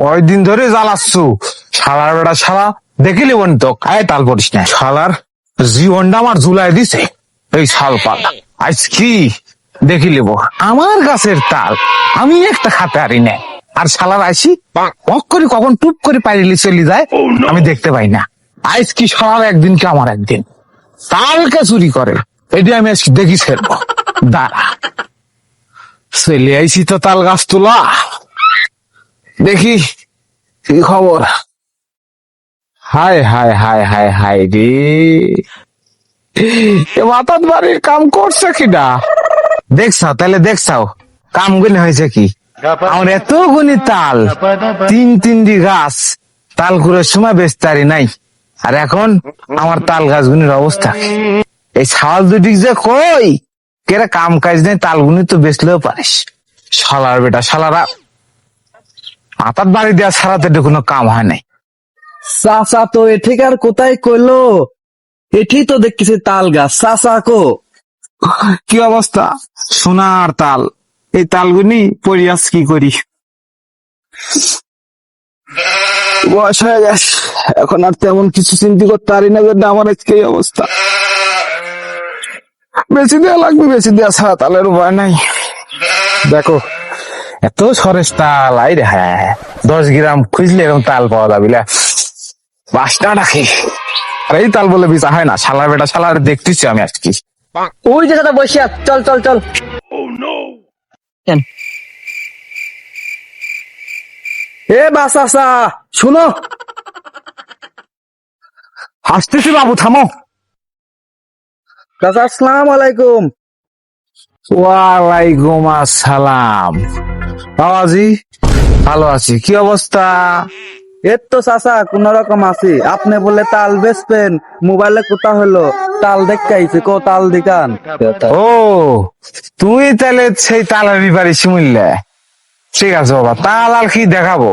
কয়দিন ধরে জ্বালাচ্ছু? শালার বেটা শালা দেখিলি বোন তো আয় তাল করিস না। শালার জীবনটা আমার ঝুলাই দিছে এই শাল পাল আজ কি? দেখি লিব আমার গাছের তাল আমি একটা খাতে পারি না। আর শালার আসি অক করে কখন টুপ করে পাইলি চলে যায় আমি দেখতে পাই না। আজ কি শালার একদিন কি আমার একদিন? তালকে চুরি করে এটি আমি আজকে দেখি ফেলব দাঁড়া। চলে তো তাল গাছ তোলা। দেখি, কি খবর? হায় হায় হায় হায় হায় রে। এ মাতাত বাড়ির কাম করছে দেখছাও তাহলে দেখছাও কাম হয়েছে কি? আমার এত গুনি তাল, তিন তিনটি গাছ, তাল কুড়ের সময় বেচতারি নাই। আর এখন আমার তাল গাছগুনির অবস্থা এই ছাল দুটি যে কই? কেরা কাম কাজ নেই তালগুনি তো বেচলেও পারিস। শালার বেটা শালারা। মাতার বাড়ি দেওয়া ছাড়াতে তো কোনো কাম হয় নাই। চাচা তো এঠিক আর কোথায় কইলো? এটি তো দেখতেছি তাল গাছ। চাচা কো? কি অবস্থা? সোনার তাল। এই তালগুনি পরিয়াস কি করি? বয়স হয়ে গেছে। এখন আর তেমন কিছু চিন্তা করতে পারি না আমার আজকে এই অবস্থা। বেশি দেওয়া লাগবে বেশি দেওয়া ছাড়া তালের উপায় নাই। দেখো এত সরেস তাল আই রে হ্যাঁ। দশ গ্রাম খুঁজলে এরকম তাল পাওয়া যাবে। পাঁচটা রাখি আর এই তাল বলে বিচা হয় না শালা বেটা শালা দেখতেছি আমি আজকে। ওই যে দাদা বসিয়া চল চল চল। এ বা চাচা শুনো। হাসতেছি বাবু থামো। চাচা আসসালাম আলাইকুম ওয়ালাইকুম আসসালাম। বাবাজি ভালো আছি কি অবস্থা? এর তো চাচা কোন রকম আছি। আপনি বলে তাল বেচবেন মোবাইলে কোথা হলো? তাল দেখতে আইছি কো তাল দিকান? ও তুই তাহলে সেই তালের ব্যাপারে শুনলে। ঠিক আছে বাবা তাল আর কি দেখাবো?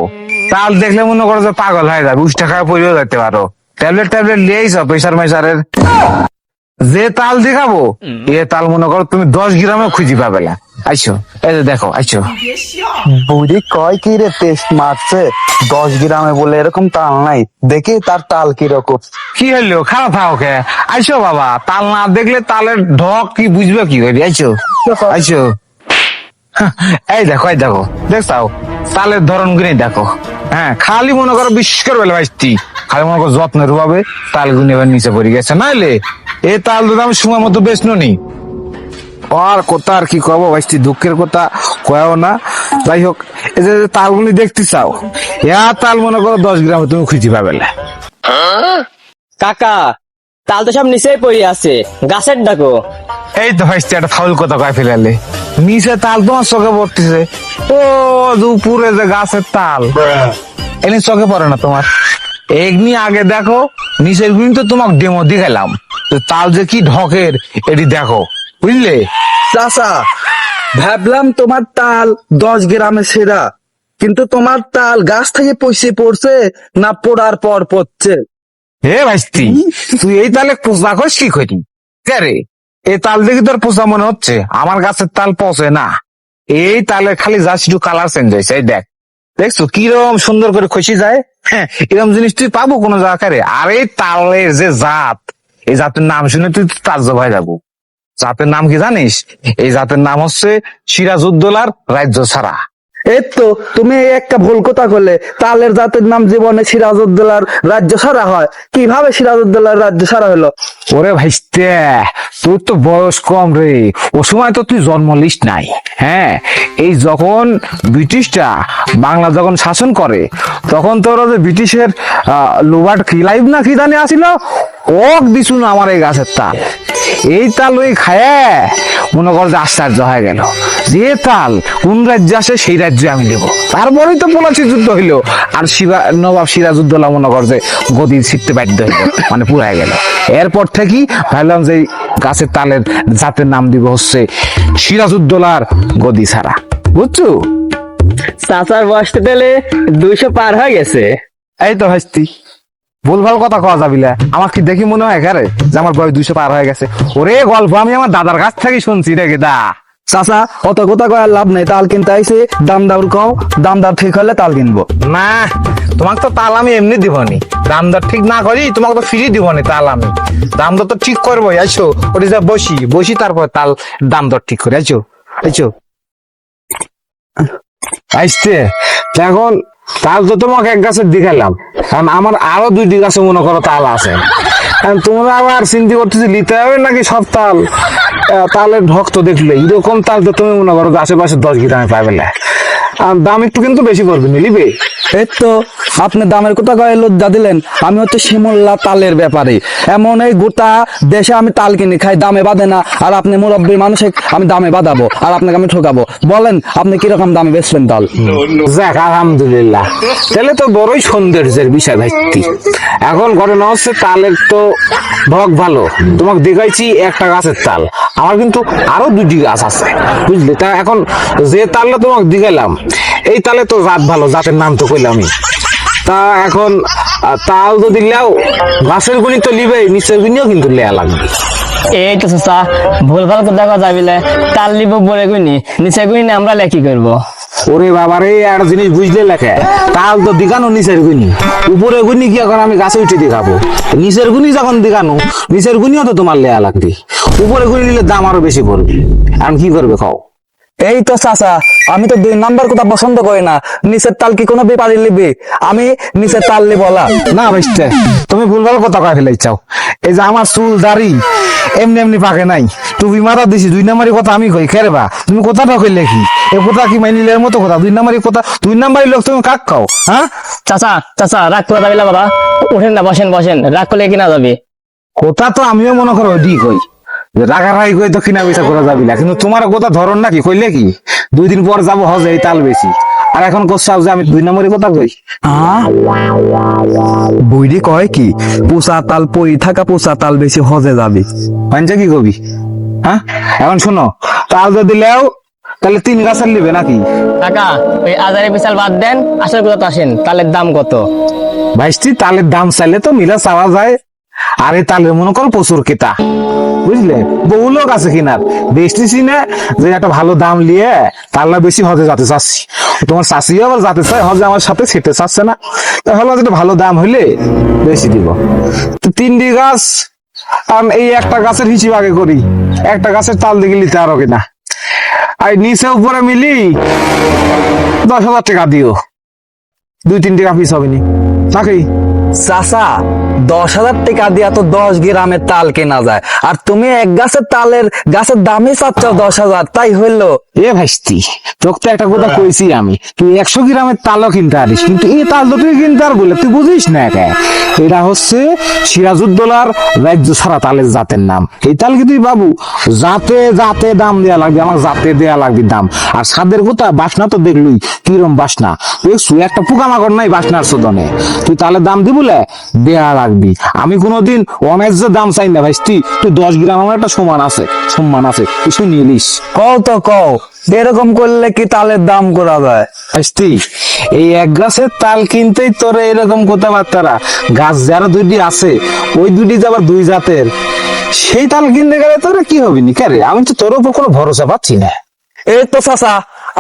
তাল দেখলে মনে করো যে পাগল হয়ে যাবে উষ্টা খাওয়া পড়েও যেতে পারো। ট্যাবলেট ট্যাবলেট লিয়েছ প্রেশার মেশারের যে তাল দেখাবো এ তাল মনে করো তুমি দশ গ্রামে খুঁজি পাবে না। আইসো এই যে দেখো আইসো। বুড়ি কয় কি রে টেস্ট মারছে? দশ গ্রামে বলে এরকম তাল নাই। দেখি তার তাল কীরকম। কি হইল? খারাপ থাও কে আইসো বাবা তাল না দেখলে তালের ঢক কি বুঝবে কি করে আইসো আইসো। এই দেখো এই দেখো দেখছাও? তালের ধরন গুনি দেখো। হ্যাঁ খালি মনে করো বিশেষ করে বেলা ভাইস্তি। খালি মনে করো যত্নের ভাবে তাল গুনি এবার নিচে পড়ে গেছে। নাইলে এই তাল দুটো আমি সময় মতো বেশ নি আর কথা আর কি কব ভাইস্তি দুঃখের কথা কয়াও না। যাই হোক এই যে তালগুলি দেখতে চাও ইয়া তাল মনে করো দশ গ্রামে তুমি খুঁজে পাবে কাকা তাল তো সব নিচেই পড়ে আছে। গাছের ডাকো। এই তো ভাইস্তি একটা ফাউল কথা কয় ফেলালে। নিচে তাল তোমার চোখে পড়তেছে। ও দুপুরে যে গাছের তাল। এনে চোখে পড়ে না তোমার। এগনি আগে দেখো নিচের গুণ তো তোমাকে ডেমো দেখালাম তো তাল যে কি ঢকের এটি দেখো। বুঝলে? চাচা ভাবলাম তোমার তাল দশ গ্রামে সেরা। কিন্তু তোমার তাল গাছ থেকে পয়সে পড়ছে না পড়ার পর পড়ছে হে ভাইস্তি তুই এই তালে পোষা করিস কি করি রে? এই তাল দেখি তোর পোষা মনে হচ্ছে? আমার গাছের তাল পচে না। এই তালে খালি যা একটু কালার চেঞ্জ হয়েছে এই দেখ। দেখছ কীরকম সুন্দর করে খসি যায়? হ্যাঁ এরকম জিনিস তুই পাবো কোনো জায়গায় আর এই তালের যে জাত এই জাতের নাম শুনে তুই তাজ্জব হয়ে যাব। জাতের নাম কি জানিস? এই জাতের নাম হচ্ছে সিরাজউদ্দৌলার রাজ্য ছাড়া। এই তো তুমি একটা ভুল কথা করলে তালের জাতের নাম জীবনে সিরাজউদ্দৌলার রাজ্য সারা হয়। কীভাবে সিরাজউদ্দৌলার রাজ্য সারা হলো? ওরে ভাইস্তে, তোর তো বয়স কম রে। ও সময় তো তুই জন্ম লিস নাই হ্যাঁ? এই যখন ব্রিটিশরা বাংলা যখন শাসন করে, তখন তোর যে ব্রিটিশের লোবার্ট খিলাইব না কি জানি আসিল? ওক দিছু না আমার এই গাছের তাল এই তাল ওই খায় মনে কর যে আশ্চর্য হয়ে গেল। যে তাল কোন রাজ্যে আসে সেই রাজ্যে আমি নেব। তারপরেই তো পলাশি যুদ্ধ হইল। আর শিবা নবাব সিরাজউদ্দৌলা মনে কর যে গদি ছিটতে বাধ্য হইল মানে পুরাই গেল। এরপর থেকেই ভাবলাম যে গাছের তালের জাতের নাম দিব হচ্ছে সিরাজউদ্দৌলার গদি ছাড়া। বুঝছ? চাচার বয়স তো তাহলে দুইশো পার হয়ে গেছে। এই তো হাসতি ভুলভাল কথা কওয়া যাবিলে আমার কি দেখি মনে হয় এখানে যে আমার বয়স দুইশো পার হয়ে গেছে। ওরে গল্প আমি আমার দাদার কাছ থেকে শুনছি রে গেদা। চাচা অত কথা কয়ার লাভ নেই তাল কিনতে আইছে দাম দাউর কও দাম দাম ঠিক হলে তাল কিনবো। না তোমাকে তো তাল আমি এমনি দিবনি। দাম দর ঠিক না করি তোমাকে তো ফ্রি দিবনি তাল আমি। দাম দর তো ঠিক করব আইছো? ওটি যা বসি বসি তারপর তাল দাম দর ঠিক করে আইছো? আইছো? আইসতে। এখন তাল তো তোমাকে এক গাছের দেখালাম কারণ আমার আরও দুইটি গাছে মনে করো তাল আছে। কারণ তোমরা আবার চিন্তা করতেছি নিতে হবে নাকি সব তাল? তালের ভক্ত দেখলে, এরকম তাল তো তুমি মনে করো আশেপাশে দশ গ্রামে পাবে না। দাম একটু কিন্তু বেশি পড়বে, নিলিবে? এই তো আপনি দামের কথা কয়ে লজ্জা দিলেন। আমি হচ্ছে শিমুল্লা তালের ব্যাপারে। এমন এই গোটা দেশে আমি তাল কিনে খাই, দামে বাঁধে না। আর আপনি মুরব্বী মানুষে, আমি দামে বাঁধাবো, আর আপনাকে আমি ঠকাবো। বলেন, আপনি কীরকম দামে বেচবেন তাল? যাক, আলহামদুলিল্লাহ। তাহলে তো বড়ই সৌন্দর্যের বিষয় ভাইটি। এখন ঘটনা হচ্ছে, তালের তো ভগ ভালো। তোমাকে দেখাইছি, একটা গাছের তাল। আমার কিন্তু আরও দুটি গাছ আছে, বুঝলে? তা এখন যে তালটা তোমাকে দিগাইলাম এই তালে তো জাত ভালো জাতের নাম তো কইলামই তা এখন তাল যদি লেও গাছের গুণি তো লিবে নিচের গুণিও কিন্তু লেয়া লাগবে। এই তো চাচা ভুল ভালো কথা কথা যাবিলে তাল লিব বলে গুনি নিচে গুনি আমরা লেখি করব? ওরে বাবারে আর জিনিস বুঝলে লেখে তাল তো দিগানো নিচের গুনি উপরে গুনি কি এখন আমি গাছে উঠে দেখাবো। নিচের গুনি যখন দিগানো নিচের গুনিও তো তোমার লেয়া লাগবে। উপরে গুনি নিলে দাম আরও বেশি পড়বে। এখন কি করবে খাও এই তো চাচা আমি তো দুই নাম্বার কথা পছন্দ করি না। নিচের তাল কি কোনো ব্যাপারী লিবি? আমি নিচের তাল লিব বলা না ভাইস্তে তুমি ভুলভাল কথা কয়ে ফেলাই চাও এই যে আমার চুল দাড়ি এমনি এমনি পাকে নাই। টুপি মারা দিছি দুই নাম্বারি কথা আমি কই খেরে বা। তুমি কথাটা কইলে কি এ কথা কি মাইনিলের মতো কথা? দুই নাম্বারি কথা দুই নাম্বারি লোক তুমি কাক খাও হ্যাঁ? চাচা চাচা রাগ করে যাবিলা বাবা। উঠেন না বসেন বসেন। রাগ করলে কিনা যাবি? কথা তো আমিও মনে করো দি কই। রাগারাগি কই তো কিনা বেচা করা যাবি না। কিন্তু তোমার কথা ধরন নাকি কইলে কি? দুই দিন পর যাব হজে এই তাল বেশি। আর এখন কোথাও যে আমি দুই নম্বরের কথা কই? বইরি কয় কি? পোষা তাল পই থাকা পোষা তাল বেশি হজে যাবি। পাঞ্চা কি কবি? হ্যাঁ? এখন শোনো তাল যদি দিলেও তাহলে তিন গাছের নিবে নাকি? কাকা ওই আজারে বিশাল বাদ দেন আসল কথা আসেন তালের দাম কত? বাইশটি তালের দাম চাইলে তো মিলা চাওয়া যায়। আর এই তালের মনে করো প্রচুর কেতা বুঝলে? বহু লোক আছে কিনার। বেচতেছি না যে একটা ভালো দাম নিয়ে তাল্লা বেশি হজে যেতে চাচ্ছি। তোমার চাষিও আবার যাতে চাই হজে আমার সাথে সেটে চাচ্ছে না। তাহলে যেটা ভালো দাম হইলে বেশি দিব। তো তিনটি গাছ, আমি এই একটা গাছের হিসিব আগে করি। একটা গাছের তাল দেখে নিতে আরও কিনা। আর নিচে উপরে মিলি দশ হাজার টাকা দিও। দুই, তিন টাকা পিস হবে নি। নাকি? চাচা, দশ হাজার টাকা দিয়া তো দশ গ্রামের তাল কেনা যায়। আর তুমি এক গাছের তালের গাছের দামই চাচ্ছ দশ হাজার, তাই হইল। এ ভাইস্তি, তোকে তো একটা কথা কইছি আমি, তুই একশো গ্রামের তালও কিনতে পারিস, কিন্তু এই তাল তো কিনতে আর বলে, তুই বুঝিস না একা। এটা হচ্ছে সিরাজউদ্দৌলার রাজ্য সারা তালের জাতের নাম। এই তাল কি তুই বাবু? জাতে জাতে দাম দেয়া লাগবে, আমার জাতে দেয়া লাগবে দাম। আর সাদের কথা, বাসনা তো দেখলুই, কিরম বাসনা। একটা পোকামাকড় নাই বাসনার সদনে। তুই তালের দাম দি বলে দেয়া লাগবি। আমি কোনোদিন অনেক দাম চাই না ভাইস্তি। তুই দশ গ্রাম আমার একটা সমান আছে সম্মান আছে শুনিয়ে নিস। কও তো কও এরকম করলে কি তালের দাম করা যায়? আসতি এই এক গাছের তাল কিনতেই তোর এরকম কথাবার্তারা। গাছ যারা দুইটি আছে ওই দুইটি আবার দুই জাতের সেই তাল কিনতে গেলে তোর কি হবে নি? কারে আমি তো তোর উপর কোনো ভরসা পাচ্ছি না। এই তো চাচা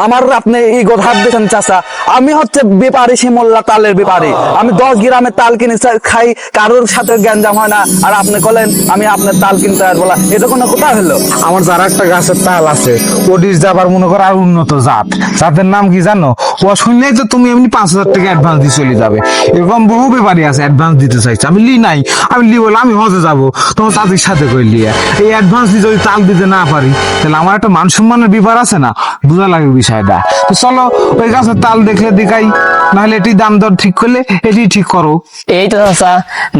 আমার আপনি এই কথা দিয়েছেন, চাচা। আমি হচ্ছে ব্যাপারী শিমল্লা তালের ব্যাপারী আমি দশ গ্রামের তাল কিনে খাই, কারোর সাথে গ্যাঞ্জাম হয় না। আর আপনি বলেন আমি আপনার তাল কিনতে আর বলা এটা কোনো কথা হলো? আমার যারা একটা গাছের তাল আছে ওটির যাবার মনে করো আর উন্নত জাত। জাতের নাম কি জানো? ও শুনলেই তো তুমি এমনি পাঁচ হাজার টাকা অ্যাডভান্স দিয়ে চলে যাবে। এরকম বহু ব্যাপারই আছে অ্যাডভান্স দিতে চাইছে। আমি লি নাই। আমি লি বলে আমি হজে যাব। তোমার তাদের সাথে করে লিয়ে? এই অ্যাডভান্স দিয়ে যদি তাল দিতে না পারি, তাহলে আমার একটা মান সম্মানের ব্যাপার আছে না? বোঝা লাগে বিষয়টা। তো চলো ওই গাছের তাল দেখলে দেখাই নাহলে এটি দাম দর ঠিক করলে এটি ঠিক করো। এই তো চাচা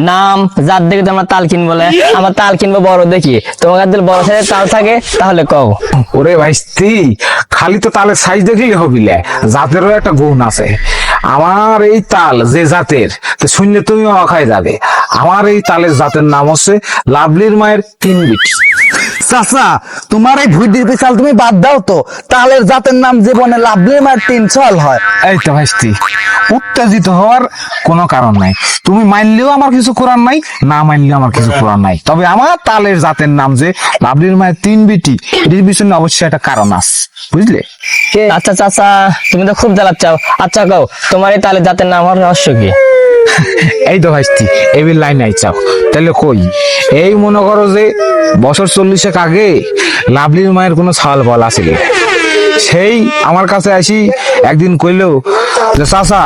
নাম যার দেখে তো আমরা তাল কিনবো বলে আমার তাল কিনবো বড় দেখি। তোমার কাছে বড় সাইজের তাল থাকে তাহলে কও। ওরে ভাই স্ত্রী খালি তো তালের সাইজ দেখলেই হবিলে জাতেরও একটা গুণ আছে। আমার এই তাল যে জাতের তো শুনলে তুমিও অখায় যাবে। আমার এই তালের জাতের নাম হচ্ছে লাভলির মায়ের তিন বিট। চাচা তোমার এই ভুইডির পিছাল তুমি বাদ দাও তো। তালের জাতের নাম জীবনে লাভলে মার তিন ছল হয়। এই তো ভাইস্তি উত্তেজিত হওয়ার কোনো কারণ নাই। তুমি মানলেও আমার কিছু করার নাই না মানলেও আমার কিছু করার নাই। তবে আমার তালের জাতের নাম যে লাভলির মায়ের তিন বিটি এটির পিছনে অবশ্যই একটা কারণ আছে। বুঝলে? আচ্ছা চাচা তুমি তো খুব জ্বালাচ্ছাও আচ্ছা কও তোমার এই তালের জাতের নাম হওয়ার রহস্য কি? এই তো ভাইস্তি এবার লাইন আই চাও। তাহলে কই? এই মনে করো যে বছর চল্লিশেক আগে লাভলির মায়ের কোনো ছাল বল আছিল সেই আমার কাছে আসি একদিন কইলো যে চাচা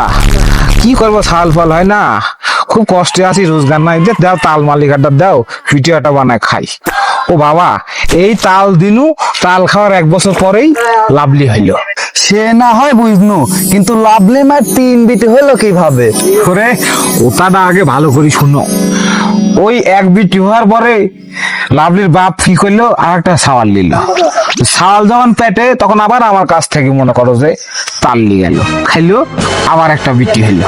কি করব ছাল ফল হয় না? খুব কষ্টে আছি রোজগার নাই। দে দাও তাল মালিকাটা দাও পিটিয়াটা বানায় খাই। ও বাবা এই তাল দিনু তাল খাওয়ার এক বছর পরেই লাভলি হইল। সে না হয় বুঝনু কিন্তু লাভলি মার তিন বিটি হলো কীভাবে? করে ওটাটা আগে ভালো করে শুনো। ওই এক বিটি হওয়ার পরে লাভলির বাপ কি করল? আর একটা সাওয়াল নিল। সাওয়াল যখন পেটে, তখন আবার আমার কাছ থেকে মনে করো যে তাল নিয়ে গেল খাইলো, আবার একটা বিটি হইল।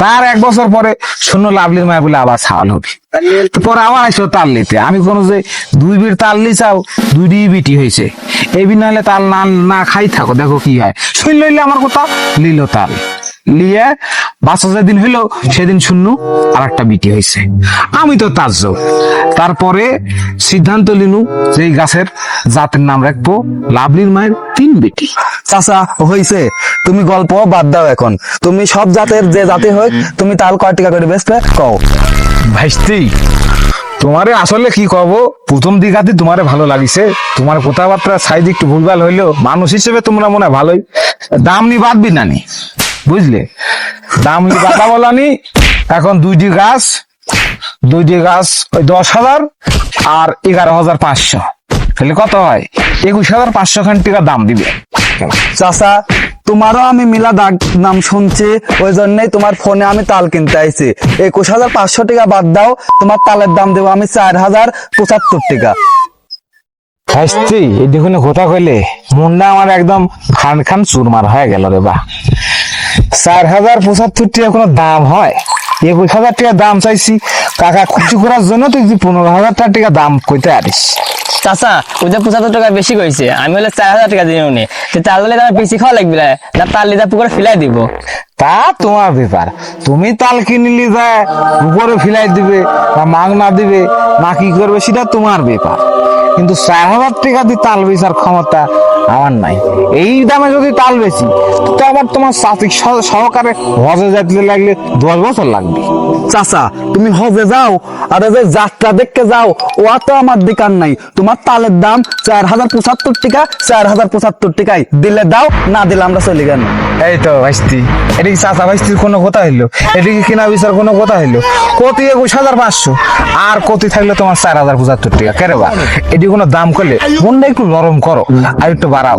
তার এক বছর পরে শূন্য লাভলির মায় বলে আবার সাওয়াল হবে। পরে আবার আসলো তাল আমি কোনো যে দুই বির তাল বিটি হয়েছে এই বি নাহলে তাল না না খাই থাকো, দেখো কি হয়। লইলে আমার কথা লিল তাল। লিয়ে যেদিন হইল, সেদিন শূন্য আর একটা বিটি হয়েছে আমি তো তার তারপরে সিদ্ধান্ত লিনু যে গাছের জাতের নাম রাখব লাভলির মায়ের তিন বেটি। চাচা, হইছে, তুমি গল্প বাদ দাও এখন। তুমি সব জাতের যে জাতি হোক তুমি তাল কয় টাকা করে বেচবে? কও। ভাইস্তি, তোমারে আসলে কি কব? প্রথম দিঘাতে তোমারে ভালো লাগিছে। তোমার কথাবার্তা সাইজ একটু ভুলভাল হইল মানুষ হিসেবে তোমরা মনে ভালোই। দাম নি বাদবি না নি? বুঝলে? দাম নি বাদা বলানি এখন দুইটি গাছ দুইটি গাছ ওই দশ হাজার আর এগারো হাজার পাঁচশো। তাহলে কত হয়? একুশ হাজার পাঁচশো খান টাকা দাম দিবে। চাচা তোমারও আমি মিলা দাগ নাম শুনছি ওই জন্যই তোমার ফোনে আমি তাল কিনতে আইছি। একুশ হাজার পাঁচশো টাকা বাদ দাও, তোমার তালের দাম দেবো আমি চার হাজার পঁচাত্তর টাকা। খাইছি এই দেখুন কথা কইলে, মুন্ডা আমার একদম খান খান চুরমার হয়ে গেল রে বা। চার হাজার পঁচাত্তর টাকা কোনো দাম হয়? একুশ হাজার টাকা দাম চাইছি। কাকা খুশি করার জন্য তুই যে পনেরো হাজার টাকা দাম কইতে আরিস। চাচা ওই যে পঁচাত্তর টাকা বেশি কইছে আমি হলে চার হাজার টাকা দিয়ে উনি তাল হলে আমার বেশি খাওয়া লাগবে না তাল লিদা পুকুরে ফিলাই দিব। তা তোমার ব্যাপার। তুমি তাল কিনলি যায় উপরে ফিলাই দিবে বা মাগ না দিবে না কি করবে সেটা তোমার ব্যাপার। কিন্তু চার হাজার টাকা দিয়ে তাল বেচার ক্ষমতা আমার নাই। এই দামে যদি তাল বেশি তো আবার তোমার সাথিক সহকারে হজে যাইতে লাগলে দশ বছর লাগবে। চাচা, তুমি হজে যাও, আর যে যাত্রা দেখতে যাও ও তো আমার দিকার নাই। তোমার তালের দাম চার হাজার পঁচাত্তর টাকা, চার হাজার পঁচাত্তর টাকায় দিলে দাও, না দিলে আমরা চলে গেল এই তো ভাইস্তি। এটা কি চাচা ভাইস্তির কোনো কথা হইল? এটা কি কিনা বিচার কোনো কথা হইল? কতি একুশ হাজার পাঁচশো। আর কতি থাকলে তোমার চার হাজার পঁচাত্তর টাকা। কেরে বা? এটি কোনো দাম করলে মনটা একটু নরম করো আর একটু বাড়াও।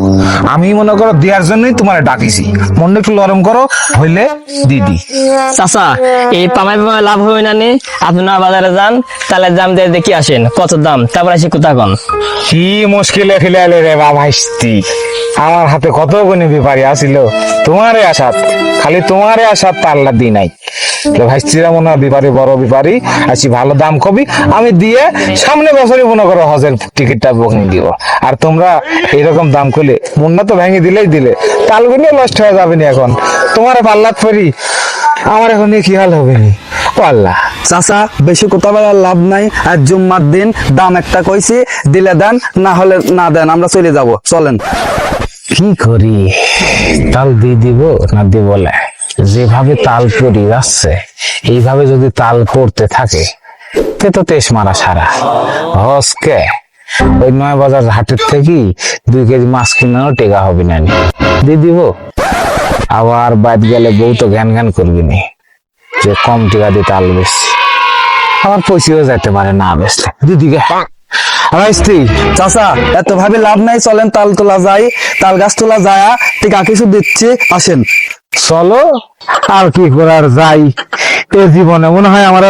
আমি মনে করো দেওয়ার জন্যই তোমার ডাকিছি। মনটা একটু নরম করো হইলে দিদি। চাচা এই পামাই পামাই লাভ হবে না নি? আপনার বাজারে যান তালের দাম দিয়ে দেখি আসেন। কত দাম? তারপর আসি কোথা কন কি মুশকিলে ফেলে রে বা ভাইস্তি? আমার হাতে কত গুণী ব্যাপারী আসিল তোমারে আসাত খালি তোমারে আসাত পাল্লা দি নাই। ভাইস্তিরা মনে হয় বড় ব্যাপারী আছি ভালো দাম কবি, আমি দিয়ে সামনে বছরই মনে করো হজের টিকিটটা বুকিং দিব। আর তোমরা এরকম দাম করলে মুন্না তো ভেঙে দিলেই দিলে তালগুলো নষ্ট হয়ে যাবে না এখন। তোমার পাল্লাত পরি, আমার এখন নিয়ে কি হাল হবে নি? আল্লাহ। চাচা, বেশি কথা বলার লাভ নাই আর জুম্মার দিন দাম একটা কইছি, দিলে দেন, না হলে না দেন, আমরা চলে যাব, চলেন। কি করি? তাল দিয়ে দিব না দিব না? যেভাবে তাল পড়ি যাচ্ছে? এইভাবে যদি তাল পড়তে থাকে, তে তো তেস মারা সারা। হসকে ওই নয় বাজার হাটের থেকে দুই কেজি মাছ কিনানো টেকা হবে না দিয়ে দিব। আবার বাদ গেলে বউ তো জ্ঞান জ্ঞান করবি নি। যে কম টিকা দিয়ে তাল বেশি আবার পয়সাও যাইতে পারে না বেসলে দিদিকে আমার স্ত্রী চাচা, এত ভাবে লাভ নাই, চলেন তাল তোলা যাই, তাল গাছ তোলা যায়, টিকা কিছু দিচ্ছি, আসেন। চলো, আর কি করার যাই। এ জীবনে মনে হয় আমার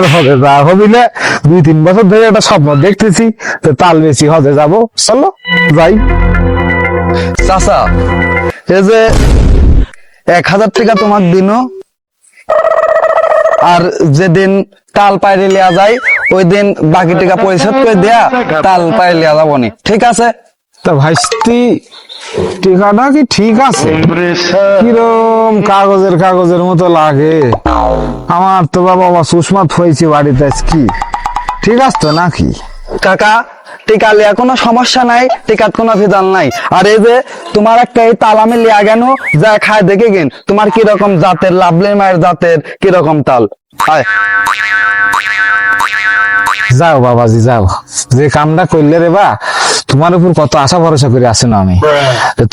আর হবিলে দুই, তিন বছর ধরে একটা স্বপ্ন দেখতেছি তো তাল বেশি হজে যাব। চলো, যাই। চাচা এই যে এক হাজার টাকা তোমার দিন, আর যেদিন তাল পাইরে লিয়া যায় ওই দিন বাকি টাকা পরিশোধ করে দেয়া তাল পাইলে যাব ঠিক আছে? তা ভাইস্তি টিকাটা কি ঠিক আছে? কিরম কাগজের কাগজের মতো লাগে? আমার তো বাবা সুষমাত হয়েছে বাড়িতে কি ঠিক আছে তো নাকি? কাকা টিকা লিয়া কোনো সমস্যা নাই টিকাত কোনো ভেজাল নাই। আর এই যে তোমার একটা এই তাল আমি লিয়া গেল যা খায় দেখে গেন তোমার কীরকম জাতের লাভলে মায়ের জাতের কীরকম তাল? আয়। যাও বাবাজি, যাও। যে কামটা করলে রে বা, তোমার উপর কত আশা ভরসা করে আসে না আমি।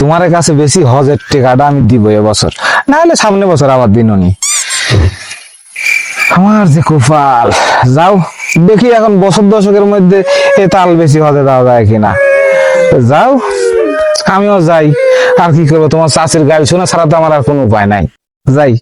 তোমার কাছে বেশি হজের টেকাটা আমি দিব এবছর। না হলে সামনে বছর আবার দিননি আমার যে কপাল যাও, দেখি এখন বছর দশকের মধ্যে এ তাল বেশি হতে দেওয়া যায় কিনা। যাও, আমিও যাই। আর কি করব, তোমার চাষের গাড়ি শোনা ছাড়া তো আমার আর কোনো উপায় নাই। যাই।